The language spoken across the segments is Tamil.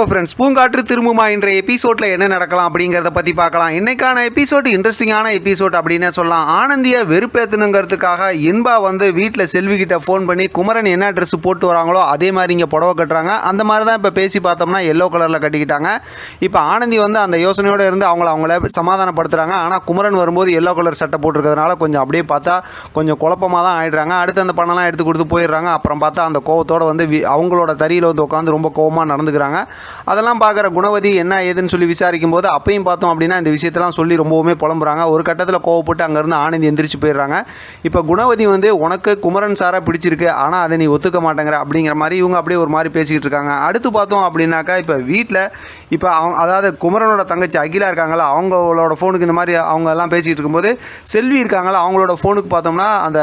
ஃப்ரெண்ட்ஸ் பூங்காற்று திரும்புமா இன்றைய எபிசோட்ல என்ன நடக்கலாம் அப்படிங்கிறத பற்றி பார்க்கலாம். இன்னைக்கான எபிசோட் இன்ட்ரெஸ்டிங்கான எபிசோட் அப்படின்னே சொல்லலாம். ஆனந்தியை வெறுப்பேத்தணுங்கிறதுக்காக இன்பா வந்து வீட்டில் செல்வி கிட்ட ஃபோன் பண்ணி குமரன் என்ன ட்ரெஸ் போட்டு வராங்களோ அதே மாதிரி இங்கே புடவை கட்டுறாங்க. அந்த மாதிரி தான் இப்போ பேசி பார்த்தோம்னா எல்லோ கலரில் கட்டிக்கிட்டாங்க. இப்போ ஆனந்தி வந்து அந்த யோசனையோடு இருந்து அவங்கள அவங்கள சமாதானப்படுத்துகிறாங்க ஆனால் குமரன் வரும்போது எல்லோ கலர் சட்டை போட்டிருக்கிறதுனால கொஞ்சம் அப்படியே பார்த்தா கொஞ்சம் குழப்பமாக தான் ஆயிடுறாங்க. அடுத்து அந்த பணம்லாம் எடுத்து கொடுத்து போயிடுறாங்க. அப்புறம் பார்த்தா அந்த கோவத்தோடு வந்து வி- அவங்களோட தறியில் வந்து உட்காந்து ரொம்ப கோவமாக நடந்துக்கிறாங்க. அதெல்லாம் பார்க்குற குணவதி என்ன ஏதுன்னு சொல்லி விசாரிக்கும் போது அப்பையும் பார்த்தோம் அப்படின்னா இந்த விஷயத்தெல்லாம் சொல்லி ரொம்பவுமே புலம்புறாங்க. ஒரு கட்டத்தில் கோவப்பட்டு அங்கேருந்து ஆனந்தி எந்திரிச்சு போயிடுறாங்க. இப்போ குணவதி வந்து உனக்கு குமரன் சாராக பிடிச்சிருக்கு. ஆனால் அதை நீ ஒத்துக்க மாட்டேங்கிற. அப்படிங்கிற மாதிரி இவங்க அப்படியே ஒரு மாதிரி பேசிக்கிட்டு இருக்காங்க. அடுத்து பார்த்தோம் அப்படின்னாக்கா இப்போ வீட்டில் இப்போ அவங்க அதாவது குமரனோட தங்கச்சி அகிலா இருக்காங்களா அவங்களோட ஃபோனுக்கு இந்த மாதிரி அவங்க எல்லாம் பேசிக்கிட்டு இருக்கும்போது செல்வி இருக்காங்களா அவங்களோட ஃபோனுக்கு பார்த்தோம்னா அந்த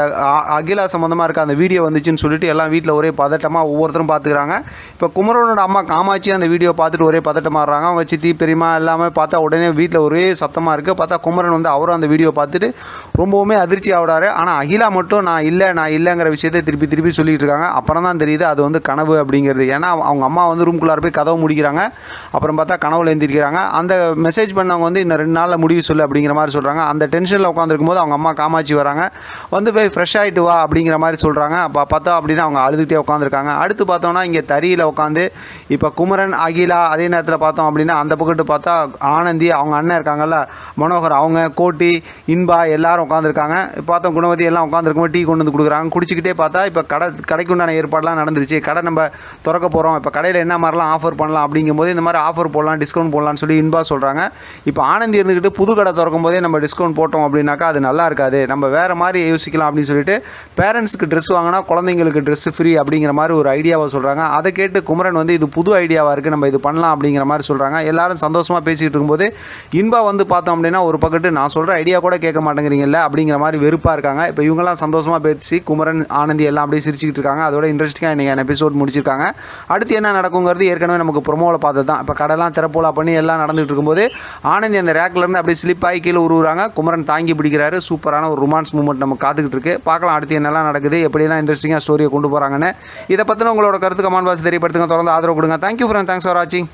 அகிலா சம்மந்தமாக இருக்க அந்த வீடியோ வந்துச்சுன்னு சொல்லிட்டு எல்லாம் வீட்டில் ஒரே பதட்டமாக ஒவ்வொருத்தரும் பார்த்துக்கிறாங்க இப்போ குமரனோட அம்மா காமாட்சி அந்த வீடியோ வீடியோ பார்த்துட்டு ஒரே பதட்டமாகறாங்க. அவங்க சித்தி பெரியம்மா எல்லாமே பார்த்தா உடனே வீட்டில் ஒரே சத்தமாக இருக்குது பார்த்தா குமரன் வந்து அவரும் அந்த வீடியோ பார்த்துட்டு ரொம்பவுமே அதிர்ச்சி ஆகிடாரு ஆனால் அகிலா மட்டும் நான் இல்லை நான் இல்லைங்கிற விஷயத்தை திருப்பி திருப்பி சொல்லிகிட்டு இருக்காங்க. அப்புறம் தான் தெரியுது அது வந்து கனவு அப்படிங்கிறது. ஏன்னா அவங்க அம்மா வந்து ரூம்குள்ளார போய் கதவை முடிக்கிறாங்க. அப்புறம் பார்த்தா கனவுல எழுந்திருக்கிறாங்க. அந்த மெசேஜ் பண்ணவங்க வந்து இன்னும் ரெண்டு நாளில் முடிவு சொல்லு அப்படிங்கிற மாதிரி சொல்கிறாங்க அந்த டென்ஷனில் உட்காந்துருக்கும் போது அவங்க அம்மா காமாட்சி வராங்க. வந்து போய் ஃப்ரெஷ் ஆகிட்டு வா அப்படிங்கிற மாதிரி சொல்கிறாங்க அப்போ பார்த்தா அப்படின்னா அவங்க அழுதுகிட்டே உட்காந்துருக்காங்க அடுத்து பார்த்தோன்னா இங்கே தறியில் உட்காந்து இப்போ குமரன் அகிலா அதே நேரத்தில் பார்த்தோம் அப்படின்னா அந்த பக்கத்து பார்த்தா ஆனந்தி அவங்க அண்ணன் இருக்காங்கல்ல மனோகர் அவங்க கோட்டி இன்பா எல்லாரும் உட்காந்துருக்காங்க பார்த்தோம் குணவதி எல்லாம் உட்காந்துருக்கும் டீ கொண்டு வந்து கொடுக்குறாங்க. குடிச்சிக்கிட்டே பார்த்தா இப்போ கடை கடைக்கு உண்டான ஏற்பாடுலாம் நடந்துருச்சு. கடை நம்ம திறக்க போகிறோம் இப்போ கடையில் என்ன மாதிரிலாம் ஆஃபர் பண்ணலாம் அப்படிங்கும்போது இந்த மாதிரி ஆஃபர் போடலாம் டிஸ்கவுண்ட் போடலாம்னு சொல்லி இன்பா சொல்கிறாங்க இப்போ ஆனந்தி இருந்துக்கிட்டு புது கடை திறக்கும் போதே நம்ம டிஸ்கவுண்ட் போட்டோம் அப்படின்னாக்கா அது நல்லா இருக்காது. நம்ம வேறு மாதிரி யோசிக்கலாம் அப்படின்னு சொல்லிட்டு பேரண்ட்ஸுக்கு ட்ரெஸ் வாங்கினா குழந்தைங்களுக்கு ட்ரெஸ் ஃப்ரீ அப்படிங்கிற மாதிரி ஒரு ஐடியாவை சொல்கிறாங்க அதை கேட்டு குமரன் வந்து இது புது ஐடியாவாக இருக்குது நம்ம இது பண்ணலாம் அப்படிங்கிற மாதிரி சொல்கிறாங்க எல்லாரும் சந்தோஷமாக பேசிக்கிட்டு இருக்கும்போது இன்பா வந்து பார்த்தோம் அப்படின்னா ஒரு பக்கத்து நான் சொல்கிற ஐடியா கூட கேட்க மாட்டேங்கிறீங்கல்ல அப்படிங்கிற மாதிரி வெறுப்பாக இருக்காங்க. இப்போ இவங்கெல்லாம் சந்தோஷமாக பேசி குமரன் ஆனந்தி எல்லாம் அப்படியே சிரிச்சுக்கிட்டு இருக்காங்க. அதோட இன்ட்ரெஸ்டிங்காக இன்றைக்கி எபிசோட் முடிச்சிருக்காங்க. அடுத்து என்ன நடக்குங்கிறது ஏற்கனவே நமக்கு ப்ரொமோவில் பார்த்தது தான் இப்போ கடைலாம் திறப்போலா பண்ணி எல்லாம் நடந்துகிட்டு இருக்கும்போது ஆனந்தி அந்த ரேக்லேருந்து அப்படியே ஸ்லிப் ஆகி கீழே உருவுறாங்க. குமரன் தாங்கி பிடிக்கிறாரு. சூப்பரான ஒரு ரொமான்ஸ் மூமெண்ட் நம்ம காத்துக்கிட்டு இருக்கு. பார்க்கலாம் அடுத்து என்னெல்லாம் நடக்குது எப்படிலாம் இன்ட்ரெஸ்டிங்காக ஸ்டோரியை கொண்டு போகிறாங்கன்னு இதை பற்றின உங்களோட கருத்து கமான் பாஸ் தெரியப்படுத்துங்க. தொடர்ந்து ஆதரவு கொடுங்க. தேங்க்யூ ஃப்ரெண்ட் தேங்க்ஸ் ஃபார் வாட்சிங்